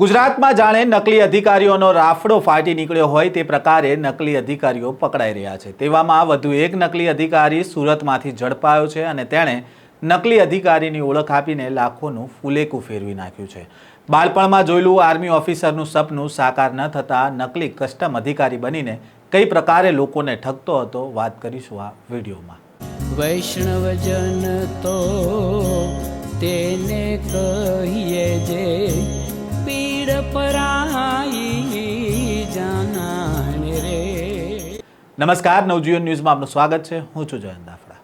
ગુજરાતમાં જાણે નકલી અધિકારીઓનો રાફડો ફાટી નીકળ્યો હોય તે પ્રકારે નકલી અધિકારીઓ પકડાઈ રહ્યા છે. તેવામાં વધુ એક નકલી અધિકારી સુરતમાંથી ઝડપાયો છે અને તેણે નકલી અધિકારીની ઓળખ આપીને લાખોનું ફુલેકું ફેરવી નાખ્યું છે. બાળપણમાં જોયેલું આર્મી ઓફિસરનું સપનું સાકાર ન થતાં નકલી કસ્ટમ અધિકારી બનીને કઈ પ્રકારે લોકોને ઠગતો હતો વાત કરીશું આ વિડીયોમાં. વૈષ્ણવજન તો તેને કહીએ જે નમસ્કાર, નવજીવન ન્યૂઝમાં આપનું સ્વાગત છે. હું છું જયંત દાફડા.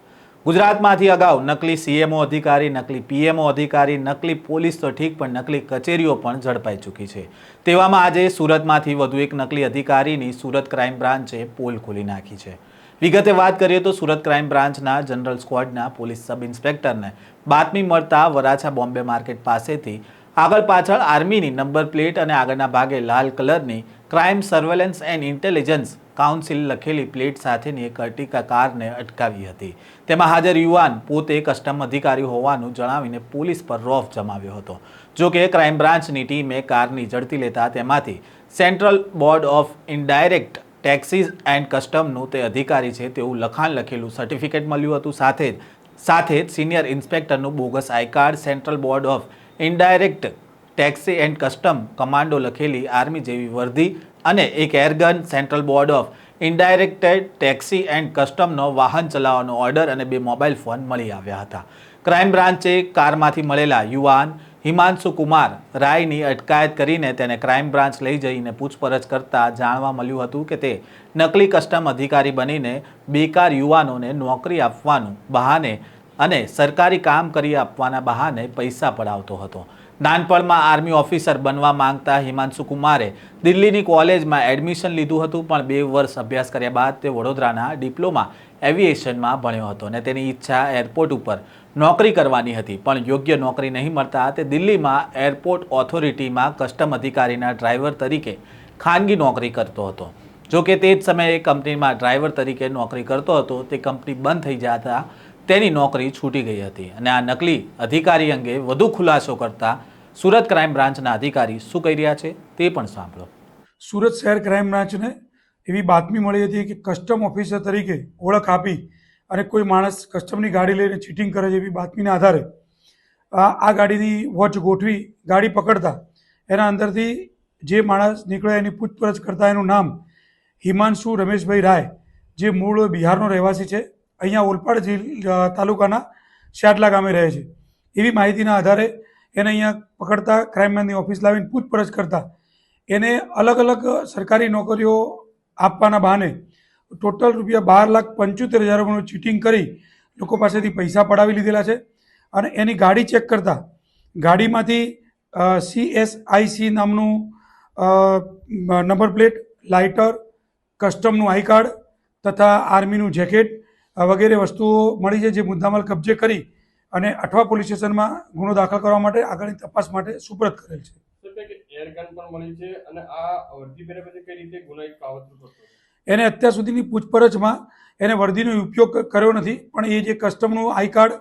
ગુજરાતમાંથી અગાઉ નકલી સીએમઓ અધિકારી, નકલી પીએમઓ અધિકારી, નકલી પોલીસ તો ઠીક, પણ નકલી કચેરીઓ પણ ઝડપાઈ ચૂકી છે. તેવામાં આજે સુરતમાંથી વધુ એક નકલી અધિકારીની સુરત ક્રાઇમ બ્રાન્ચે પોલ ખોલી નાખી છે. વિગતે વાત કરીએ તો સુરત ક્રાઇમ બ્રાન્ચના જનરલ સ્ક્વોડના પોલીસ સબ ઇન્સ્પેક્ટરને બાતમી મળતા વરાછા બોમ્બે માર્કેટ પાસેથી આગળ પાછળ આર્મીની નંબર પ્લેટ અને આગળના ભાગે લાલ કલરની crime surveillance and intelligence council લખેલી પ્લેટ સાથેની એક અર્ટિકા કારને અટકાવી હતી. તેમાં હાજર યુવાન પોતે કસ્ટમ અધિકારી હોવાનું જણાવીને પોલીસ પર રોફ જમાવ્યો હતો. જો કે ક્રાઇમ બ્રાન્ચની ટીમે કારની ઝડપી લેતા તેમાંથી central board of indirect taxes and કસ્ટમનું તે અધિકારી છે તેવું લખાણ લખેલું સર્ટિફિકેટ મળ્યું હતું. સાથે સાથે જ senior ઇન્સ્પેક્ટરનું bogus I card central board of indirect taxi and custom commando લખેલી આર્મી જેવી વર્દી અને એક airgun central board of indirected taxi and કસ્ટમનો વાહન ચલાવવાનો ઓર્ડર અને બે મોબાઈલ ફોન મળી આવ્યા હતા. ક્રાઇમ બ્રાન્ચે કારમાંથી મળેલા યુવાન હિમાંશુ કુમાર રાયની અટકાયત કરીને તેને ક્રાઇમ બ્રાન્ચ લઈ જઈને પૂછપરછ કરતા જાણવા મળ્યું હતું કે તે નકલી કસ્ટમ અધિકારી બનીને બેકાર યુવાનોને નોકરી આપવાનું બહાને અને સરકારી કામ કરી આપવાના બહાને પૈસા પડાવતો હતો. નાનપણમાં આર્મી ઓફિસર બનવા માંગતા હિમાંશુ કુમારે દિલ્હીની કોલેજમાં એડમિશન લીધું હતું, પણ બે વર્ષ અભ્યાસ કર્યા બાદ તે વડોદરાના ડિપ્લોમા એવિએશનમાં ભણ્યો હતો અને તેની ઈચ્છા એરપોર્ટ ઉપર નોકરી કરવાની હતી, પણ યોગ્ય નોકરી નહીં મળતા તે દિલ્હીમાં એરપોર્ટ ઓથોરિટીમાં કસ્ટમ અધિકારીના ડ્રાઈવર તરીકે ખાનગી નોકરી કરતો હતો. જો કે તે જ સમયે કંપનીમાં ડ્રાઈવર તરીકે નોકરી કરતો હતો, તે કંપની બંધ થઈ જતા તેની નોકરી છૂટી ગઈ હતી અને આ નકલી અધિકારી અંગે વધુ ખુલાસો કરતા સુરત ક્રાઇમ બ્રાન્ચના અધિકારી શું કહી રહ્યા છે તે પણ સાંભળો. સુરત શહેર ક્રાઇમ બ્રાન્ચને એવી બાતમી મળી હતી કે કસ્ટમ ઓફિસર તરીકે ઓળખ આપી અને કોઈ માણસ કસ્ટમની ગાડી લઈને ચીટિંગ કરે છે એવી બાતમીના આધારે આ ગાડીની વોચ ગોઠવી ગાડી પકડતા એના અંદરથી જે માણસ નીકળ્યો એની પૂછપરછ કરતા એનું નામ હિમાંશુ રમેશભાઈ રાય, જે મૂળ બિહારનો રહેવાસી છે અહીંયા ઓલપાડ તાલુકાના શાટલા ગામે રહે છે. એવી માહિતીના આધારે એને અહીંયા પકડતા ક્રાઇમની ઓફિસ લાવીને પૂછપરછ કરતા એને અલગ અલગ સરકારી નોકરીઓ આપવાના બહાને ટોટલ રૂપિયા બાર લાખ પંચોતેર હજાર રૂપિયાનું ચીટિંગ કરી લોકો પાસેથી પૈસા પડાવી લીધેલા છે અને એની ગાડી ચેક કરતા ગાડીમાંથી સી એસ આઈ સી નામનું નંબર પ્લેટ, લાઇટર, કસ્ટમનું આઈ કાર્ડ તથા આર્મીનું જેકેટ વગેરે વસ્તુઓ મળી છે જે મુદ્દામાલ કબજે કરી અને અઠવા પોલીસ સ્ટેશનમાં ગુનો દાખલ કરવા માટે આગળની તપાસ માટે સુપ્રત કરેલ છે? એને અત્યાર સુધીની પૂછપરછમાં એને વર્દીનો ઉપયોગ કર્યો નથી પણ એ જે કસ્ટમનું આઈ કાર્ડ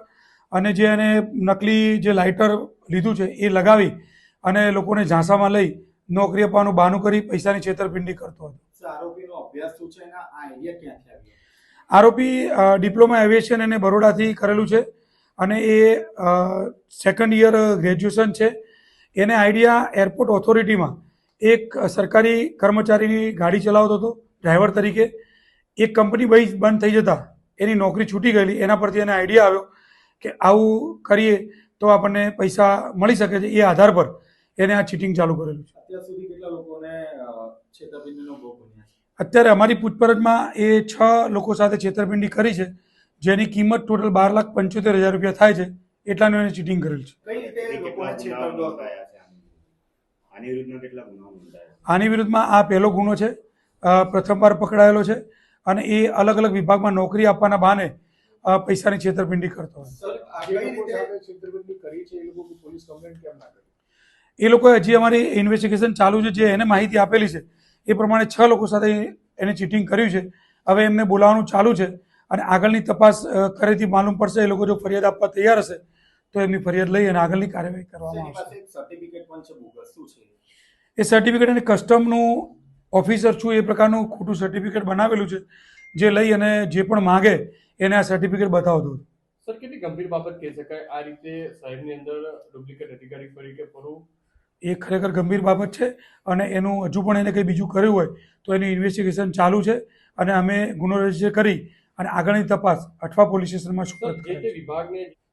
અને જે એને નકલી જે લાઇટર લીધું છે એ લગાવી અને લોકોને ઝાંસામાં લઈ નોકરી આપવાનું બહાનું કરી પૈસાની છેતરપિંડી કરતો હતો. આરોપીનો અભ્યાસ શું છે એના આ આઈડિયા ક્યાંથી આવ્યો આરોપી ડિપ્લોમા એવિએશન એને બરોડાથી કરેલું છે અને એ સેકન્ડ યર ગ્રેજ્યુએશન છે. એને આઈડિયા એરપોર્ટ ઓથોરિટીમાં એક સરકારી કર્મચારીની ગાડી ચલાવતો હતો, ડ્રાઈવર તરીકે. એક કંપની બઈ બંધ થઈ જતા એની નોકરી છૂટી ગયેલી. એના પરથી એને આઈડિયા આવ્યો કે આવું કરીએ તો આપણને પૈસા મળી શકે છે. એ આધાર પર એને આ ચીટિંગ ચાલુ કરેલું છે. અત્યાર સુધી કેટલા લોકોને છેતરપિંડીનો ભોગ અત્યારે અમારી પૂછપરછમાં એ છ લોકો સાથે છેતરપિંડી કરી છે જેની કિંમત ટોટલ બાર લાખ પંચોતેર હજાર રૂપિયા થાય છે એટલાનું એને ચીટિંગ કરેલ છે. આની વિરુદ્ધમાં કેટલા ગુનાઓ નોંધાયા આની વિરુદ્ધમાં આ પહેલો ગુનો છે પ્રથમવાર પકડાયેલો છે અને એ અલગ અલગ વિભાગમાં નોકરી આપવાના બહાને પૈસાની છેતરપિંડી કરતો હતો સર આ જે કઈ લોકો રીતે સાથે છેતરપિંડી કરી છે એ લોકો પોલીસ કમ્પ્લેન્ટ કેમ ના કરી? એ લોકોએ હજી અમારી ઇન્વેસ્ટિગેશન ચાલુ છે જે એને માહિતી આપેલી છે એ પ્રમાણે છ લોકો સાથે એને ચીટિંગ કર્યું છે. હવે એમને બોલાવવાનું ચાલુ છે અને આગળની તપાસ કરેથી માલુમ પડશે એ લોકો જો ફરિયાદ આપવા તૈયાર હશે તો એમની ફરિયાદ લઈ અને આગળની કાર્યવાહી કરવામાં આવશે. એ સર્ટિફિકેટ અને કસ્ટમનું ઓફિસર છું એ પ્રકારનું ખોટું સર્ટિફિકેટ બનાવેલું છે જે લઈ અને જે પણ માગે એને આ સર્ટિફિકેટ બતાવતું હતું. સર કેટલી ગંભીર બાબત કહી શકાય આ રીતે સાહેબની અંદર ડુપ્લિકેટ અધિકારી તરીકે ફરવું એ ખરેખર ગંભીર બાબત છે અને એનું હજુ પણ એને કંઈ બીજું કર્યું હોય તો એનું ઇન્વેસ્ટિગેશન ચાલુ છે અને અમે ગુનો રજિસ્ટર કરી અને આગળની તપાસ અઠવા પોલીસ સ્ટેશનમાં સુપરત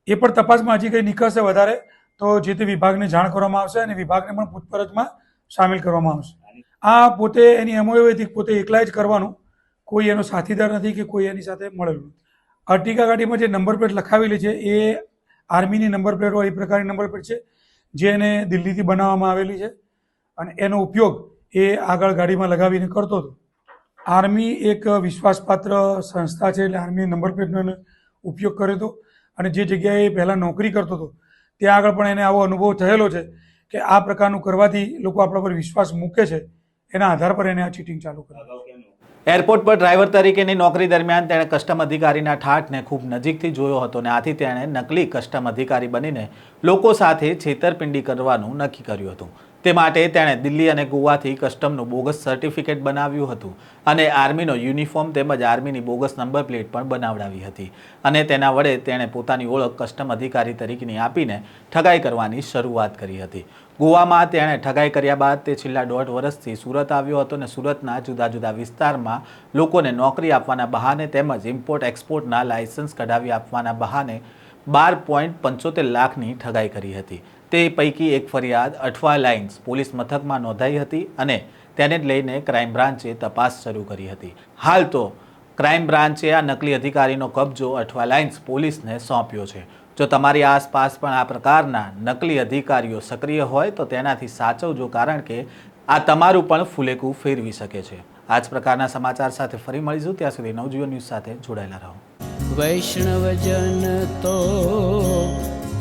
એ પણ તપાસમાં હજી કંઈ નીકળશે વધારે તો જે તે વિભાગને જાણ કરવામાં આવશે અને વિભાગને પણ પૂછપરછમાં સામેલ કરવામાં આવશે. આ પોતે એની એમઓ એવી હતી પોતે એકલા જ કરવાનું કોઈ એનો સાથીદાર નથી કે કોઈ એની સાથે મળેલું અર્ટિકા ગાડીમાં જે નંબર પ્લેટ લખાવેલી છે એ આર્મીની નંબર પ્લેટ હોય એ પ્રકારની નંબર પ્લેટ છે. જે એને દિલ્હીથી બનાવવામાં આવેલી છે. અને એનો ઉપયોગ એ આગળ ગાડીમાં લગાવીને કરતો હતો. આર્મી એક વિશ્વાસપાત્ર સંસ્થા છે એટલે આર્મી નંબર પ્લેટનો ઉપયોગ કર્યો હતો. અને જે જગ્યાએ પહેલાં નોકરી કરતો હતો, ત્યાં આગળ પણ એને આવો અનુભવ થયેલો છે કે આ પ્રકારનું કરવાથી લોકો આપણા પર વિશ્વાસ મૂકે છે. એના આધાર પર એને આ ચીટિંગ ચાલુ કરી? એરપોર્ટ પર ડ્રાઈવર તરીકેની નોકરી દરમિયાન તેણે કસ્ટમ અધિકારીના ઠાઠને ખૂબ નજીકથી જોયો હતો અને આથી તેણે નકલી કસ્ટમ અધિકારી બનીને લોકો સાથે છેતરપિંડી કરવાનું નક્કી કર્યું હતું. તે માટે તેણે દિલ્હી અને ગોવાથી કસ્ટમનું બોગસ સર્ટિફિકેટ બનાવ્યું હતું અને આર્મીનો યુનિફોર્મ તેમજ આર્મીની બોગસ નંબર પ્લેટ પણ બનાવડાવી હતી અને તેના વડે તેણે પોતાની ઓળખ કસ્ટમ અધિકારી તરીકેની આપીને ઠગાઈ કરવાની શરૂઆત કરી હતી. ગોવામાં તેણે ઠગાઈ કર્યા બાદ તે છેલ્લા દોઢ વર્ષથી સુરત આવ્યો હતો અને સુરતના જુદા જુદા વિસ્તારમાં લોકોને નોકરી આપવાના બહાને તેમજ ઇમ્પોર્ટ એક્સપોર્ટના લાયસન્સ કઢાવી આપવાના બહાને બાર પોઈન્ટ પંચોતેર લાખની ઠગાઈ કરી હતી. તે પૈકી એક ફરિયાદ અઠવા લાઇન્સ પોલીસ મથકમાં નોંધાઈ હતી અને તેને જ લઈને ક્રાઇમ બ્રાન્ચે તપાસ શરૂ કરી હતી. હાલ તો ક્રાઇમ બ્રાન્ચે આ નકલી અધિકારીનો કબજો અઠવા લાઇન્સ પોલીસને સોંપ્યો છે. જો તમારી આસપાસ પણ આ પ્રકારના નકલી અધિકારીઓ સક્રિય હોય તો તેનાથી સાચવજો કારણ કે આ તમારું પણ ફુલેકું ફેરવી શકે છે. આ જ પ્રકારના સમાચાર સાથે ફરી મળીશું. ત્યાં સુધી નવજીવન ન્યૂઝ સાથે જોડાયેલા રહો. વૈષ્ણવજન તો